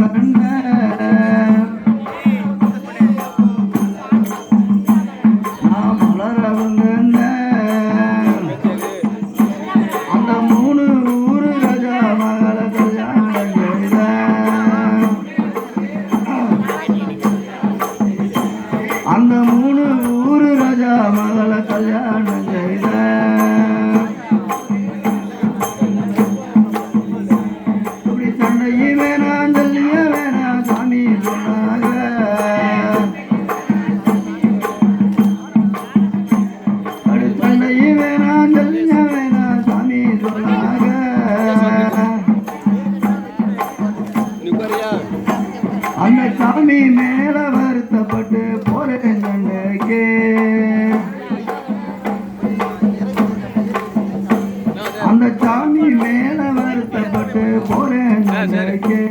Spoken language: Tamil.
கண்ட அந்த சாமி மேல வருத்தப்பட்டு போறேன் கண்ணுக்கே அந்த சாமி மேல வருத்தப்பட்டு போறேன் கண்ணுக்கே